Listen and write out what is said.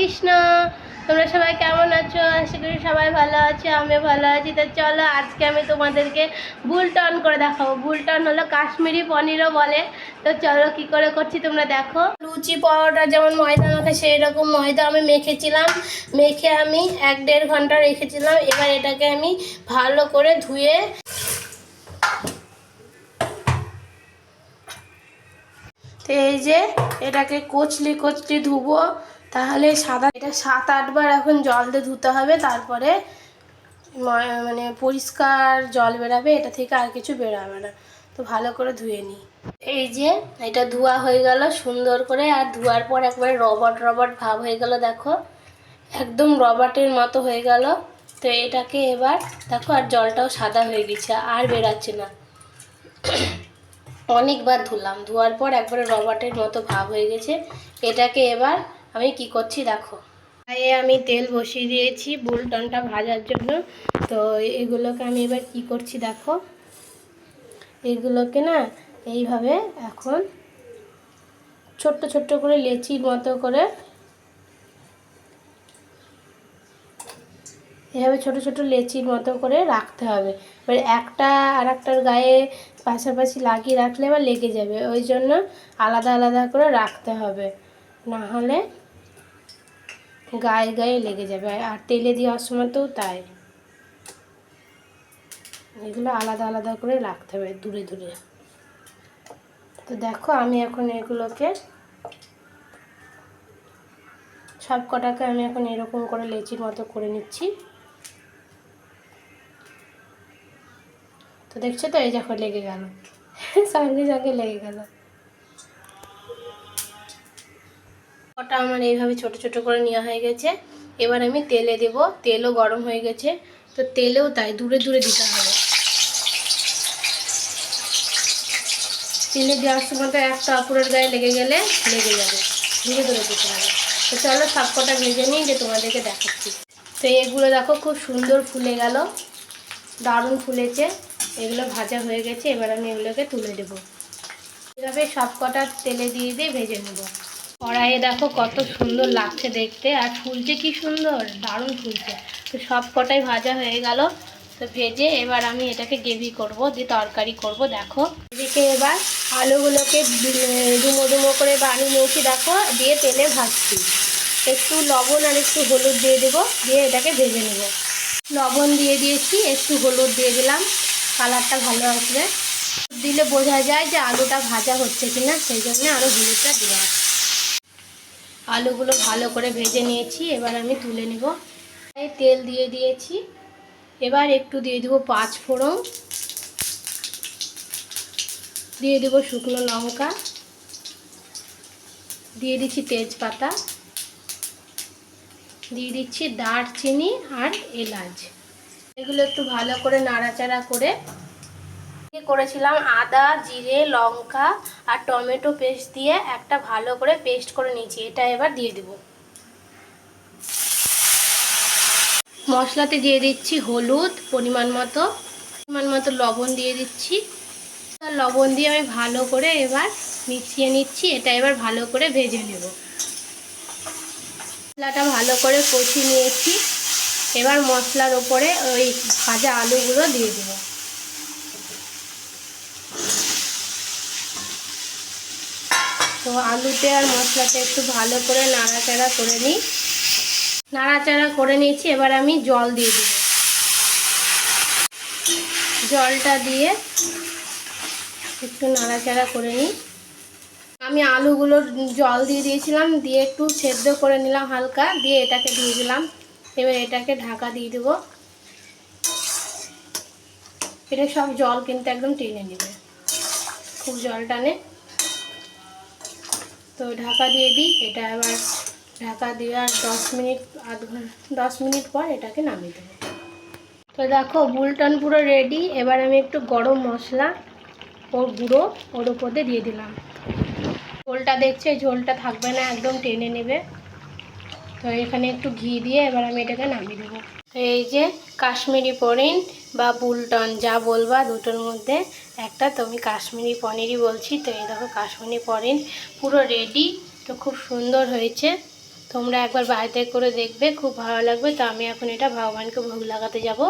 কৃষ্ণ। তোমরা সবাই কেমন আছো? আশা করি সবাই ভালো আছো আমি ভালো আছি। তো চলো, আজকে আমি তোমাদেরকে বুলটন করে দেখাবো। বুলটন হলো কাশ্মীরি পনিরও বলে। তো চলো, কি করে করছি তোমরা দেখো। লুচি পরোটা যেমন ময়দা মাখে সেই রকম ময়দা আমি মেখেছিলাম। মেখে আমি এক দেড় ঘণ্টা রেখেছিলাম। এবার এটাকে আমি ভালো করে ধুয়ে তো এই যে এটাকে কচলি কচলি ধুবো। তাহলে সাদা, এটা সাত আটবার এখন জল দিয়ে ধুতে হবে, তারপরে মানে পরিষ্কার জল বেরাবে, এটা থেকে আর কিছু বেরাবে না। তো ভালো করে ধুয়ে নিই এই যে, এটা ধোয়া হয়ে গেল সুন্দর করে, আর ধোয়ার পর একবার রবট রবট ভাব হয়ে গেল, দেখো। একদম রবার্টের মতো হয়ে গেল। তো এটাকে এবার, দেখো, আর জলটাও সাদা হয়ে গেছে, আর বেরাচ্ছে না। অনেকবার ধুলাম, ধোয়ার পর একবারে রবার্টের মতো ভাব হয়ে গেছে। এটাকে এবার আমি কি করছি দেখো। তাই আমি তেল বসিয়ে দিয়েছি বুলটনটা ভাজার জন্য। তো এগুলোকে আমি এবার কি করছি দেখো। এগুলোকে না এইভাবে এখন ছোট্ট ছোট্ট করে লেচির মতো করে এভাবে ছোট ছোট লেচির মতো করে রাখতে হবে। এবার একটা আর একটার গায়ে পাশাপাশি লাগিয়ে রাখলে আবার লেগে যাবে। ওই জন্য আলাদা আলাদা করে রাখতে হবে। না হলে গায়ে গায়ে লেগে যাবে। আর তেলে দেওয়ার সময় তো তাই। এগুলো আলাদা আলাদা করে রাখতে হবে দূরে দূরে। তো দেখো আমি এখন এগুলোকে সব কটাকে আমি এখন এরকম করে লেচির মতো করে নিচ্ছি। তো দেখছ তো, এই যখন লেগে গেল। সঙ্গে সঙ্গে লেগে গেল। ওটা আমার এইভাবে ছোট ছোট করে নেওয়া হয়ে গেছে। এবার আমি তেলে দেব। তেলও গরম হয়ে গেছে। তো তেলেও তাই, দূরে দূরে দিতে হবে। তেলে দেওয়ার সময় তো একটা অপরের গায়ে লেগে গেলে লেগে যাবে। দূরে দূরে দিতে হবে। তো চলো সব কটা ভেজে নিই, যে তোমাদেরকে দেখাচ্ছি। তো এগুলো দেখো, খুব সুন্দর ফুলে গেল। দারুণ ফুলেছে। এগুলো ভাজা হয়ে গেছে। এবার আমি এগুলোকে তুলে দেবো। এভাবে সব কটা তেলে দিয়ে দিয়ে ভেজে নেব। কড়াইয়ে দেখো কত সুন্দর লাগছে দেখতে। আর ফুলছে কি সুন্দর, দারুণ ফুলছে তো সব কটাই ভাজা হয়ে গেল। তো ভেজে এবার আমি এটাকে গ্রেভি করব, দিয়ে তরকারি করব, দেখো। এদিকে এবার আলুগুলোকে ডুমো ডুমো করে বানিয়ে নিয়েছি, দেখো, দিয়ে তেলে ভাজছি। একটু লবণ আর একটু হলুদ দিয়ে দেবো, দিয়ে এটাকে ভেজে নেব। লবণ দিয়ে দিয়েছি, একটু হলুদ দিয়ে দিলাম, কালারটা ভালো আসবে। দিলে বোঝা যায় যে আলুটা ভাজা হচ্ছে কিনা, সেই জন্য আরও হলুদটা দেওয়া আলুগুলো ভালো করে ভেজে নিয়েছি, এবার আমি তুলে নেব। তেল দিয়ে দিয়েছি। এবার একটু দিয়ে দেবো পাঁচ ফোড়ন। দিয়ে দেবো শুকনো লঙ্কা। দিয়ে দিচ্ছি তেজপাতা। দিয়ে দিচ্ছি দারচিনি আর এলাচ। এগুলো একটু ভালো করে নাড়াচাড়া করে করেছিলাম আদা, জিরে, লঙ্কা আর টমেটো পেস্ট দিয়ে একটা ভালো করে পেস্ট করে নিয়েছি। এটা এবার দিয়ে দেব। মশলাতে দিয়ে দিচ্ছি হলুদ পরিমাণ মতো পরিমাণ মতো লবণ দিয়ে দিচ্ছি। লবণ দিয়ে আমি ভালো করে এবার মিশিয়ে নিচ্ছি, এটা এবার ভালো করে ভেজে নেব। মশলাটা ভালো করে কষিয়ে নিয়েছি। এবার মশলার ওপরে ওই ভাজা আলুগুলো দিয়ে দেবো। তো আলুতে আর মশলাতে একটু ভালো করে নাড়াচাড়া করে নিই। নাড়াচাড়া করে নিয়েছি, এবার আমি জল দিয়ে দেব। জলটা দিয়ে একটু নাড়াচাড়া করে নিই। আমি আলুগুলো জল দিয়ে দিয়েছিলাম, দিয়ে একটু সেদ্ধ করে নিলাম হালকা, দিয়ে এটাকে দিয়ে দিলাম। এবার এটাকে ঢাকা দিয়ে দেবো। এটা সব জল কিন্তু একদম টেনে নেবে। খুব জল টানে তো ঢাকা দিয়ে দিই। এটা আবার ঢাকা দিয়ে আর দশ মিনিট, আধ ঘণ্টা দশ মিনিট পর এটাকে নামিয়ে দেবো। তো দেখো, বুলটন পুরো রেডি এবার আমি একটু গরম মশলা ওর গুঁড়ো ওর উপরে দিয়ে দিলাম। ঝোলটা দেখছে ঝোলটা থাকবে না, একদম টেনে নেবে। তো এখানে একটু ঘি দিয়ে এবার আমি এটাকে নামিয়ে দেবো। তো এই যে কাশ্মীরি পনির বা বুলটন, যা বলবা দুটোর মধ্যে একটা, তো আমি কাশ্মীরি পনিরই বলছি। তো এই দেখো কাশ্মীরি পনির পুরো রেডি তো খুব সুন্দর হয়েছে। তোমরা একবার বাড়িতে করে দেখবে, খুব ভালো লাগবে। তো আমি এখন এটা ভগবানকে ভোগ লাগাতে যাব।